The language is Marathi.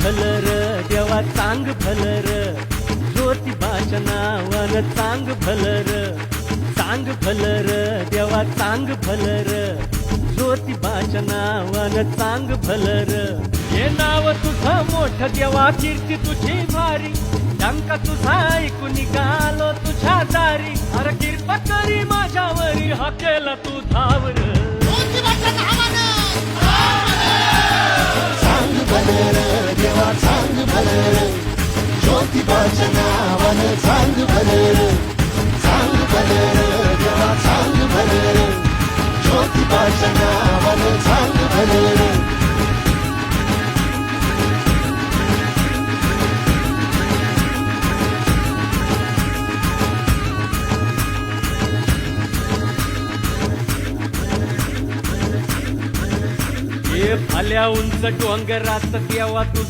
भलर देवा चांग भलर ज्योतिबाच्या नावानं चांग भलर चांग भलर देवा चांग भलर ज्योतिबाच्या नावानं चांग भलर हे नाव तुझं मोठं देवा कीर्ती तुझी भारी. डंका तुझा ऐकून निघालो तुझ्या दारी. अरे कृपा करी माझ्यावरी हा केला तू धावर. चांग झालं ज्योतिबाच्या नावानं चांग भरलं चांग भरलं देवा चांग भरलं ज्योतिबाच्या नावानं चांग भरलं हे भल्या उंच डोंगरात तेव्हा तू